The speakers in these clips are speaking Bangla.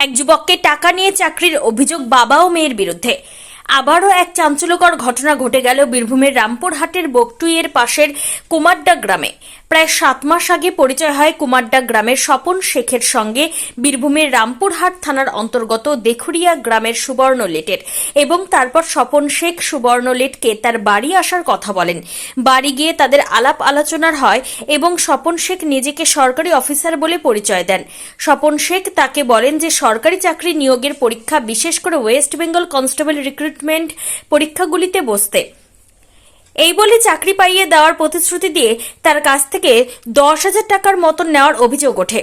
এক যুবককে টাকা নিয়ে চাকরির অভিযোগ বাবা ও মেয়ের বিরুদ্ধে। আবারও এক চাঞ্চল্যকর ঘটনা ঘটে গেল বীরভূমের রামপুরহাটের বকটুইয়ের পাশের কুমারডা গ্রামে। প্রায় সাত মাস আগে পরিচয় হয় কুমারডা গ্রামের স্বপন শেখের সঙ্গে বীরভূমের রামপুরহাট থানার অন্তর্গত দেখুরিয়া গ্রামের সুবর্ণ লেটের এবং তারপর স্বপন শেখ সুবর্ণ লেটকে তার বাড়ি আসার কথা বলেন। বাড়ি গিয়ে তাদের আলাপ আলোচনার হয় এবং স্বপন শেখ নিজেকে সরকারি অফিসার বলে পরিচয় দেন। স্বপন শেখ তাকে বলেন যে সরকারি চাকরি নিয়োগের পরীক্ষা বিশেষ করে ওয়েস্ট বেঙ্গল কনস্টেবল রিক্রুটমেন্ট পরীক্ষাগুলিতে বসতে। এই বলে চাকরি পাইয়ে দেওয়ার প্রতিশ্রুতি দিয়ে তার কাছ থেকে দশ হাজার টাকার মতন নেওয়ার অভিযোগ ওঠে।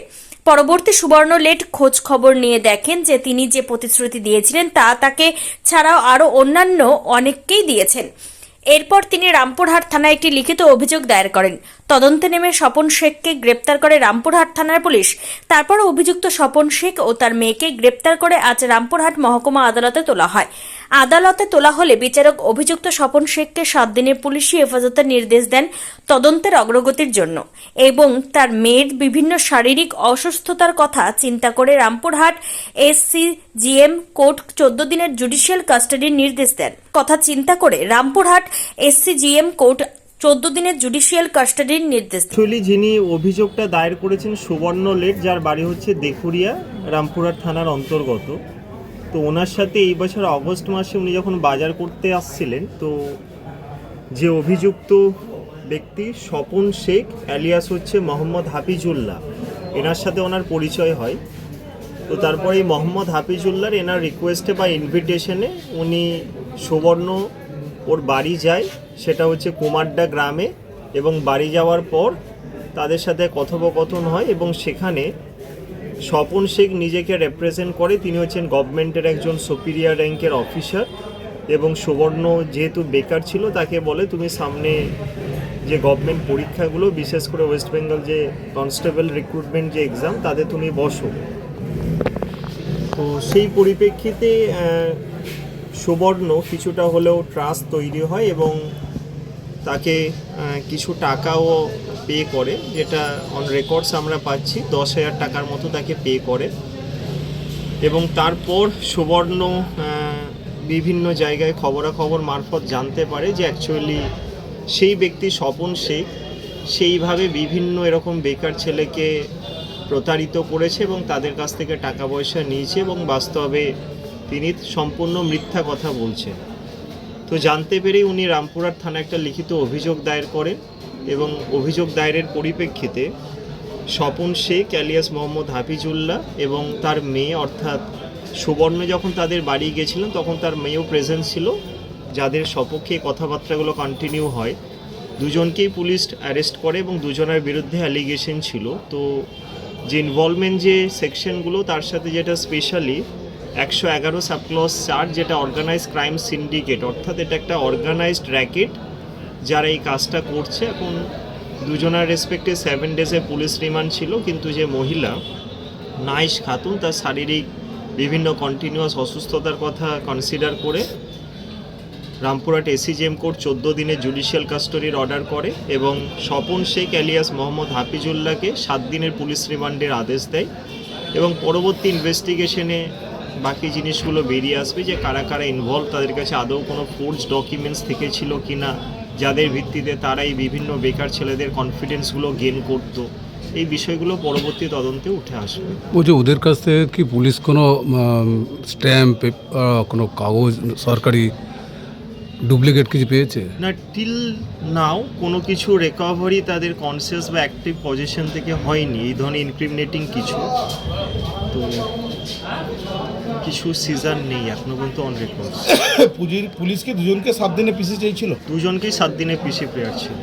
পরবর্তী সুবর্ণ লেট খোঁজ খবর নিয়ে দেখেন যে তিনি যে প্রতিশ্রুতি দিয়েছিলেন তা তাকে ছাড়াও আরও অন্যান্য অনেককেই দিয়েছেন। এরপর তিনি রামপুরহাট থানায় একটি লিখিত অভিযোগ দায়ের করেন। তদন্তে নেমে স্বপন শেখকে গ্রেপ্তার করে রামপুরহাট থানার পুলিশ। তারপর অভিযুক্ত স্বপন শেখ ও তার মেয়েকে গ্রেপ্তার করে আজ রামপুরহাট মহকুমা আদালতে তোলা হয়। আদালতে তোলা হলে বিচারক অভিযুক্ত স্বপন শেখকে সাত দিনের পুলিশি হেফাজতের নির্দেশ দেন তদন্তের অগ্রগতির জন্য এবং তার মেয়ের বিভিন্ন শারীরিক অসুস্থতার কথা চিন্তা করে রামপুরহাট এসসি জিএম কোর্ট চোদ্দ দিনের জুডিশিয়াল কাস্টাডির নির্দেশ দেন। কথা চিন্তা করে রামপুরহাট এসসি জিএম কোর্ট চোদ্দ দিনের জুডিশিয়াল কাস্টাডির নির্দেশ অ্যাকচুয়ালি যিনি অভিযোগটা দায়ের করেছেন সুবর্ণ লেট, যার বাড়ি হচ্ছে দেখুরিয়া রামপুরহাট থানার অন্তর্গত। তো ওনার সাথে এই বছর অগস্ট মাসে উনি যখন বাজার করতে আসছিলেন, তো যে অভিযুক্ত ব্যক্তি স্বপন শেখ অ্যালিয়াস হচ্ছে মোহাম্মদ হাফিজুল্লাহ, এনার সাথে ওনার পরিচয় হয়। তো তারপরে এই মোহাম্মদ হাফিজুল্লাহর এনার রিকোয়েস্টে বা ইনভিটেশনে উনি সুবর্ণ ওর বাড়ি যায়, সেটা হচ্ছে কুমারডা গ্রামে এবং বাড়ি যাওয়ার পর তাদের সাথে কথোপকথন হয় এবং সেখানে স্বপন শেখ নিজেকে রিপ্রেজেন্ট করে। তিনি হচ্ছেন গভর্নমেন্টের একজন সুপিরিয়ার র্যাঙ্কের অফিসার এবং সুবর্ণ যেহেতু বেকার ছিল, তাকে বলে তুমি সামনে যে গভর্নমেন্ট পরীক্ষাগুলো, বিশেষ করে ওয়েস্ট বেঙ্গল যে কনস্টেবল রিক্রুটমেন্ট যে এক্সাম তাতে তুমি বসো। তো সেই পরিপ্রেক্ষিতে সুবর্ণ কিছুটা হলেও ট্রাস্ট তৈরি হয় এবং তাকে কিছু টাকাও পে করে, যেটা অন রেকর্ডস আমরা পাচ্ছি, দশ হাজার টাকার মতো তাকে পে করে। এবং তারপর সুবর্ণ বিভিন্ন জায়গায় খবরাখবর মারফত জানতে পারে যে অ্যাকচুয়ালি সেই ব্যক্তি স্বপন শেখ সেইভাবে বিভিন্ন এরকম বেকার ছেলেকে প্রতারিত করেছে এবং তাদের কাছ থেকে টাকা পয়সা নিয়েছে এবং বাস্তবে তিনি সম্পূর্ণ মিথ্যা কথা বলছেন। তো জানতে পেরেই উনি রামপুরার থানায় একটা লিখিত অভিযোগ দায়ের করেন এবং অভিযোগ দায়েরের পরিপ্রেক্ষিতে স্বপন শেখ অ্যালিয়াস মোহাম্মদ হাফিজুল্লাহ এবং তার মেয়ে অর্থাৎ সুবর্ণ যখন তাদের বাড়ি গেছিলেন, তখন তার মেয়েও প্রেজেন্ট ছিল, যাদের সপক্ষে কথাবার্তাগুলো কন্টিনিউ হয়। দুজনকেই পুলিশ অ্যারেস্ট করে এবং দুজনের বিরুদ্ধে অ্যালিগেশন ছিল। তো যে ইনভলভমেন্ট যে সেকশনগুলো তার সাথে যেটা স্পেশালি একশো এগারো সাবক্লস চার যেটা অর্গানাইজ ক্রাইম সিন্ডিকেট অর্থাৎ এটা একটা অর্গানাইজড র্যাকেট যারা এই কাজটা করছে। এখন দুজনার রেসপেক্টে সেভেন ডেজে পুলিশ রিমান্ড ছিল, কিন্তু যে মহিলা নাইশ খাতুন, তার শারীরিক বিভিন্ন কন্টিনিউয়াস অসুস্থতার কথা কনসিডার করে রামপুরহাট এসিজিএম কোর্ট চোদ্দ দিনের জুডিশিয়াল কাস্টডির অর্ডার করে এবং স্বপন শেখ অ্যালিয়াস মোহাম্মদ হাফিজুল্লাহকে সাত দিনের পুলিশ রিমান্ডের আদেশ দেয় এবং পরবর্তী ইনভেস্টিগেশনে বাকি জিনিসগুলো বেরিয়ে আসবে যে কারা কারা ইনভলভ তাদের কাছে আদৌ কোনো ফোর্স ডকুমেন্টস থেকেছিল কি না যাদের ভিত্তিতে তারা এই বিভিন্ন বেকার ছেলেদের কনফিডেন্সগুলো গেন করতো। এই বিষয়গুলো পরবর্তী তদন্তে উঠে আসবে। বলছি ওদের কাছ থেকে কি পুলিশ কোনো স্ট্যাম্প কোনো কাগজ সরকারি ডুপ্লিকেট কিছু পেয়েছে? না টিল নাও কোনো কিছু রিকভারি তাদের কনসিয়াস বা অ্যাক্টিভ পজিশন থেকে হয়নি। এই ধরনের ইনক্রিমিনেটিং কিছু। তো কিছু সিজার নেই এখনও পর্যন্ত অন রেকর্ড পুজির পুলিশকে দুজনকে সাত দিনে পিসি চাইছিল? দুজনকেই সাত দিনে পিছিয়ে প্লেয়ার ছিল।